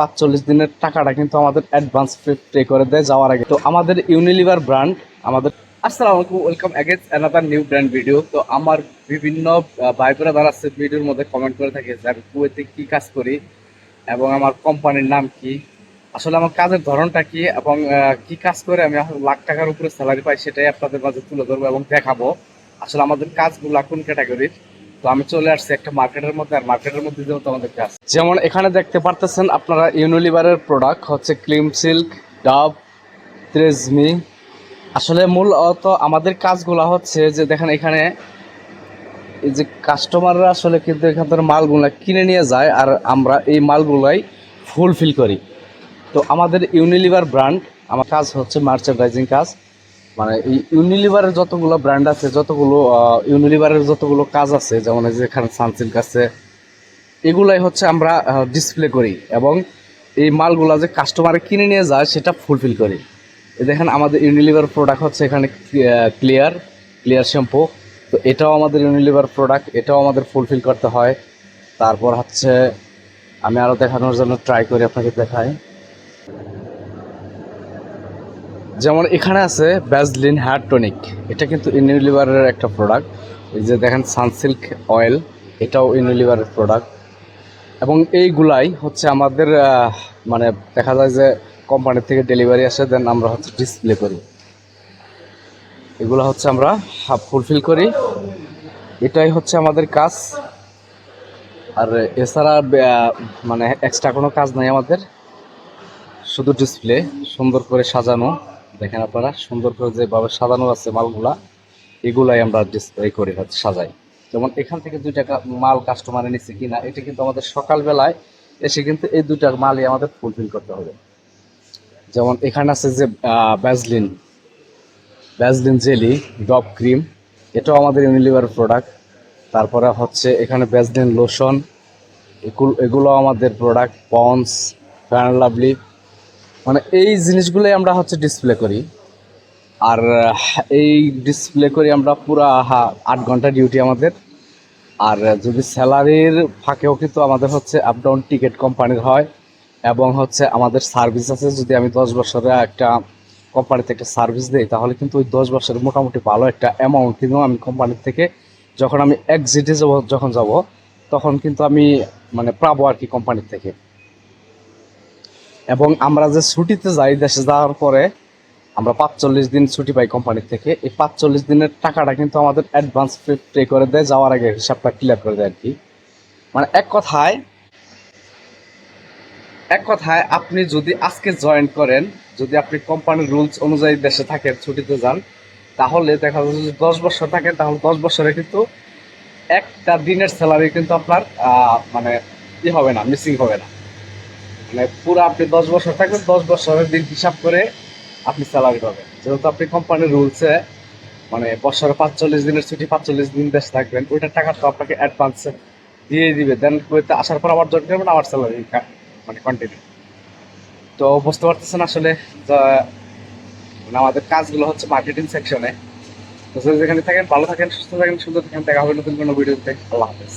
পাঁচচল্লিশ দিনের টাকাটা কিন্তু আমাদের অ্যাডভান্স পে করে দেয় যাওয়ার আগে। তো আমাদের ইউনিলিভার ব্র্যান্ড আমাদের আসসালামু আলাইকুম welcome again another new brand video তো আমার বিভিন্ন ভাই ব্রাদার আছে, ভিডিওর মধ্যে কমেন্ট করে থাকে যে আমি কুয়েতে কী কাজ করি এবং আমার কোম্পানির নাম কি। আসলে আমার কাজের ধরনটা কি এবং কি কাজ করে আমি লাখ টাকার উপরে স্যালারি পাই সেটাই আপনাদের মাঝে তুলে ধরবো এবং দেখাবো। আসলে আমাদের কাজগুলো কোন ক্যাটাগরির তো আমি চলে আসছি একটা মার্কেটের মধ্যে, আর মার্কেটের মধ্যে আমাদের কাজ যেমন এখানে দেখতে পারতেছেন আপনারা ইউনিলিভারের প্রোডাক্ট হচ্ছে ক্লিম সিল্ক ডাব ট্রেজমি আসলে মূলত আমাদের কাজগুলো হচ্ছে যে দেখেন এখানে এই যে কাস্টমাররা আসলে কিন্তু এখান থেকে মালগুলো কিনে নিয়ে যায়, আর আমরা এই মালগুলাই ফুলফিল করি। তো আমাদের ইউনিলিভার ব্র্যান্ড আমার কাজ হচ্ছে মার্চেন্ডাইজিং কাজ। মানে এই ইউনিলিভারের যতগুলো ব্র্যান্ড আছে, যতগুলো ইউনিলিভারের যতগুলো কাজ আছে, যেমন এই যে এখানে সানসিল্ক আছে, এগুলাই হচ্ছে আমরা ডিসপ্লে করি এবং এই মালগুলো যে কাস্টমারে কিনে নিয়ে যায়, সেটা ফুলফিল করি। দেখেন আমাদের ইউনিলিভার প্রোডাক্ট হচ্ছে এখানে ক্লিয়ার ক্লিয়ার শ্যাম্পু তো এটাও আমাদের ইউনিলিভার প্রোডাক্ট এটাও আমাদের ফুলফিল করতে হয়। তারপর হচ্ছে, আমি আরও দেখানোর জন্য ট্রাই করি, আপনাকে দেখাই। যেমন এখানে আছে ব্যাজলিন হেয়ার টনিক এটা কিন্তু ইউনিলিভারের একটা প্রোডাক্ট এই যে দেখেন সানসিল্ক অয়েল এটাও ইউনিলিভারের প্রোডাক্ট এবং এইগুলাই হচ্ছে আমাদের মানে দেখা যায় যে কোম্পানি থেকে ডেলিভারি আসে দেন আমরা হচ্ছে ডিসপ্লে করি। এগুলো হচ্ছে আমরা হাফ ফুলফিল করি। এটাই হচ্ছে আমাদের কাজ। আর এছাড়া মানে এক্সট্রা কোনো কাজ নাই আমাদের। শুধু ডিসপ্লে সুন্দর করে সাজানো। দেখেন আপনারা, সুন্দর করে যেভাবে সাজানো আছে মালগুলা, এগুলাই আমরা ডিসপ্লে করি, হচ্ছে সাজাই। যেমন এখান থেকে দুইটা মাল কাস্টমারে নিচ্ছে কিনা, এটা কিন্তু আমাদের সকালবেলায় এসে কিন্তু এই দুইটা মালই আমাদের ফুলফিল করতে হবে। যেমন এখানে আছে যে ব্যাজলিন ব্যাজলিন জেলি ডব ক্রিম এটাও আমাদের ইউনিলিভার প্রোডাক্ট তারপরে হচ্ছে এখানে ব্যাজলিন লোশন এগুলো এগুলো আমাদের প্রোডাক্ট পন্স ফ্যান লাভলি মানে এই জিনিসগুলোই আমরা হচ্ছে ডিসপ্লে করি। আর এই ডিসপ্লে করি আমরা পুরা আট ঘণ্টা ডিউটি আমাদের। আর যদি স্যালারির ফাঁকেও কিন্তু আমাদের হচ্ছে আপ ডাউন টিকিট কোম্পানির হয়, এবং হচ্ছে আমাদের সার্ভিস আছে, যদি আমি দশ বছরে একটা কোম্পানিতে একটা সার্ভিস দিই, তাহলে কিন্তু ওই দশ বছরের মোটামুটি ভালো একটা অ্যামাউন্ট কিন্তু আমি কোম্পানির থেকে যখন আমি এক্সিটে যাব, যখন যাব, তখন কিন্তু আমি মানে পাবো আর কি কোম্পানির থেকে। এবং আমরা যে ছুটিতে যাই দেশে যাওয়ার পরে, আমরা পাঁচচল্লিশ দিন ছুটি পাই কোম্পানির থেকে। এই পাঁচচল্লিশ দিনের টাকাটা কিন্তু আমাদের অ্যাডভান্স পে করে দেয়, যাওয়ার আগে হিসাবটা ক্লিয়ার করে দেয় আর কি। মানে এক কথায় এক কথায় আপনি যদি আজকে জয়েন করেন, যদি আপনি কোম্পানির রুলস অনুযায়ী দেশে থাকেন, ছুটিতে যান, তাহলে দেখা যাচ্ছে যদি দশ বছর থাকেন, তাহলে দশ বছরে কিন্তু একটা দিনের স্যালারি কিন্তু আপনার মানে ই হবে না মিসিং হবে না। মানে পুরো আপনি দশ বছর থাকবেন, দশ বছরের দিন হিসাব করে আপনি স্যালারি পাবেন। যেহেতু আপনি কোম্পানির রুলসে মানে বছরে পাঁচচল্লিশ দিনের ছুটি, পাঁচচল্লিশ দিন দেশে থাকবেন, ওইটার টাকা তো আপনাকে অ্যাডভান্সে দিয়ে দিবে। দেন কুয়েতে আসার পর আবার জয়েন করবেন, আবার স্যালারি মানে কন্টিনিউ তো বুঝতে পারতেছেন আসলে মানে আমাদের কাজগুলো হচ্ছে মার্কেটিং সেকশনে তো যেখানে থাকেন, ভালো থাকেন, সুস্থ থাকেন, সুন্দর থাকেন, দেখা হবে নতুন কোনো ভিডিওতে আল্লাহ হাফেজ।